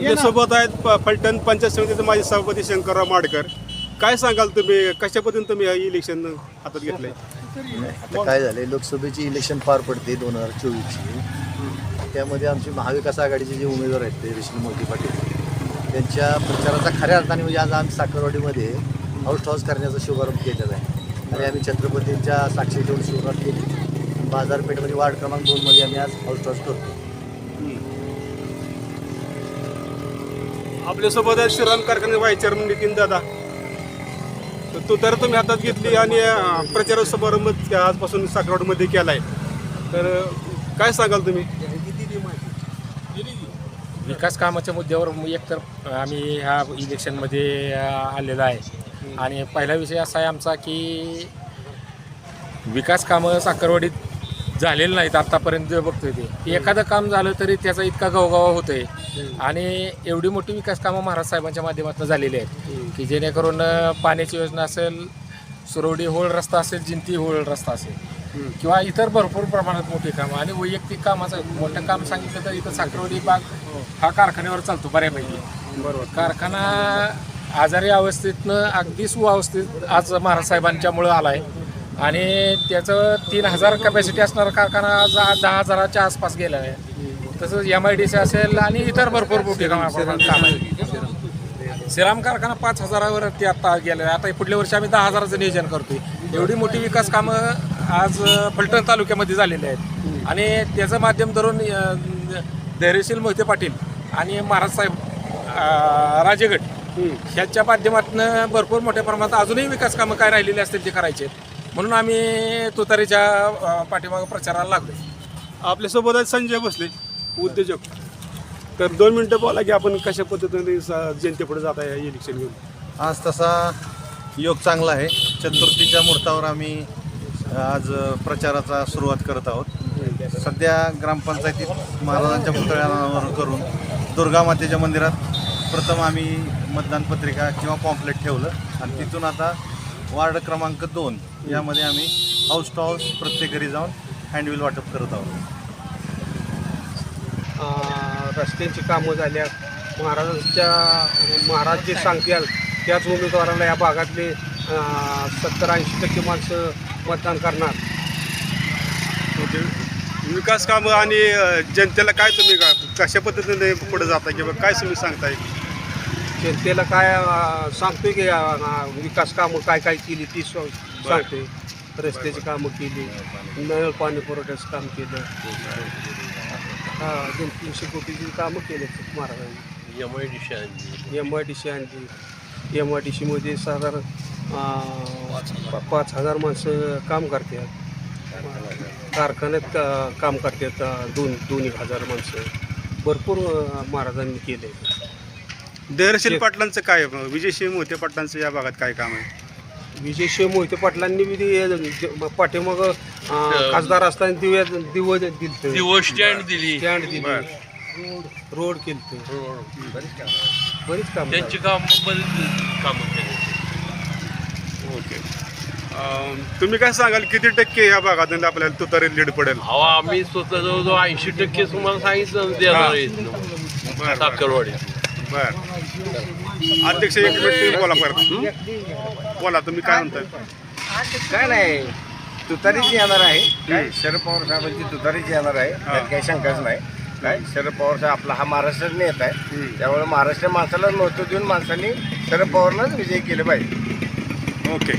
आपल्यासोबत आहेत प- फलटण पंचायत समितीचे माजी सभापती शंकरराव माडकर. काय सांगाल तुम्ही? कशा पद्धतीने तुम्ही हे इलेक्शन हातात घेतलंय? आता काय झालंय? लोकसभेची इलेक्शन पार पडते दोन हजार चोवीसची. त्यामध्ये आमचे महाविकास आघाडीचे जे उमेदवार आहेत ते रेश्मी मोदी पाटील. त्यांच्या प्रचाराचा खऱ्या अर्थाने म्हणजे आज आम्ही साखरवाडीमध्ये हाऊस टॉस करण्याचा शुभारंभ केलेला आहे. आणि आम्ही छत्रपतींच्या साक्षी ठेवून सुरुवात केली. बाजारपेठेमध्ये वार्ड क्रमांक दोनमध्ये आम्ही आज हाऊस टॉस करतो. आपल्यासोबत आहेत श्रीराम कारखाने व्हाईस चेअरमन नितीन दादा. तर तो तर तुम्ही हातात घेतली आणि प्रचार समारंभ आजपासून साखरवाडमध्ये आहे तर काय सांगाल तुम्ही? विकास कामाच्या मुद्द्यावर एकतर आम्ही ह्या इलेक्शनमध्ये अ, आलेलो आहे. आणि पहिला विषय असा आहे आमचा की विकास कामं साखरवाडीत झालेलं नाहीत आत्तापर्यंत जे बघतोय ते. एखादं काम झालं तरी त्याचा इतका गवगावा होतोय. आणि एवढी मोठी विकास कामं महाराज साहेबांच्या माध्यमातून झालेली आहेत. की जेणेकरून पाण्याची योजना असेल सुरवडी होळ रस्ता असेल जिंती होळ रस्ता असेल किंवा इतर भरपूर प्रमाणात मोठी कामं आणि वैयक्तिक कामाचं मोठं काम सांगितलं तर इथं साखरवाडी बाग हा. कारखान्यावर चालतो बऱ्यापैकी. बरोबर. कारखाना आजारी अवस्थेतनं अगदी सुअवस्थेत आज महाराज साहेबांच्यामुळं आला आहे आणि त्याचं तीन हजार कॅपॅसिटी असणारा कारखाना आज आज दहा हजाराच्या आसपास गेला आहे तसंच एम आय डी सी असेल आणि इतर भरपूर मोठी काम काम. आहे सिराम कारखाना पाच हजारावर ते आता गेलं आहे आता पुढल्या वर्षी आम्ही दहा हजाराचं नियोजन करतोय. एवढी मोठी विकास कामं आज फलटण तालुक्यामध्ये झालेली आहेत. आणि त्याचं माध्यम धरून धैर्यशील मोहिते पाटील आणि महाराज साहेब राजेगड ह्याच्या माध्यमातून भरपूर मोठ्या प्रमाणात अजूनही विकास कामं काय राहिलेली असतील ते करायचे आहेत. म्हणून आम्ही तुतारीच्या पाठीमागं प्रचाराला लागलो आपल्यासोबत संजय भोसले. उद्योजक. तर दोन मिनटं बोला की आपण कशा पद्धतीने स- जनतेपुढे जात आहे इलेक्शन घेऊन? आज तसा योग चांगला आहे. चतुर्थीच्या मुहूर्तावर आम्ही आज प्रचाराचा सुरुवात करत आहोत. सध्या ग्रामपंचायतीत महाराजांच्या पुतळ्यावर करून दुर्गा मातेच्या मंदिरात प्रथम आम्ही मतदान पत्रिका किंवा पॉम्पलेट ठेवलं. आणि तिथून आता वार्ड क्रमांक दोन यामध्ये आम्ही हाऊस टू हाऊस प्रत्येक घरी जाऊन हँडविल वाटप करत आहोत. रस्त्यांची कामं झाल्या महाराजांच्या महाराज जे सांगतील त्याच उमेदवाराला या भागातले सत्तर ऐंशी टक्के माणसं मतदान करणार. ओके. विकास कामं आणि जनतेला काय तुम्ही का कशा पद्धतीने पुढे जाता किंवा काय तुम्ही सांगताय? जनतेला काय सांगतोय की विकास कामं काय काय केली ती स- सांगतोय. रस्त्याची कामं केली नळ पाणी पुरवठ्याचं काम केलं. हा दोन तीनशे कोटीची कामं केले महाराजांनी. एम आय डी सी आणली. एम आय डी सीमध्ये साधारण अं, पा- पाच हजार माणसं काम करतात. कारखान्यात का- काम करतात अं, दोन दोन एक हजार माणसं. भरपूर अं, महाराजांनी केले. धैर्यशील पाटलांचं काय आहे? विजयसिंह मोहिते पाटलांचं या भागात काय काम आहे? विजयशिव मोहिते पाटलांनी बी पाठीमाग खासदार असताना दिव्या दिव दिलत. दिवस स्टँड दिली. स्टँड दिली. रोड केलते. बरीच काम त्यांची काम बरीच कामं केली. ओके. तुम्ही काय सांगाल किती टक्के या भागातून आपल्याला तुतारी लीड पडेल? अहो आम्ही स्वतः जवळजवळ ऐंशी टक्के तुम्हाला सांगितलं देणार. साखरवाडी. बर. अध्यक्ष एक मिनिट बोला परत. बोला तुम्ही काय म्हणताय? काय नाही तुतारीच येणार आहे. शरद पवार साहेबांची तुतारीच येणार आहे. काही शंकाच नाही. काय? शरद पवार साहेब आपला हा महाराष्ट्र नेता आहे. त्यामुळे महाराष्ट्र माणसाला महत्त्व देऊन माणसांनी शरद पवारलाच विजय केले पाहिजे. ओके.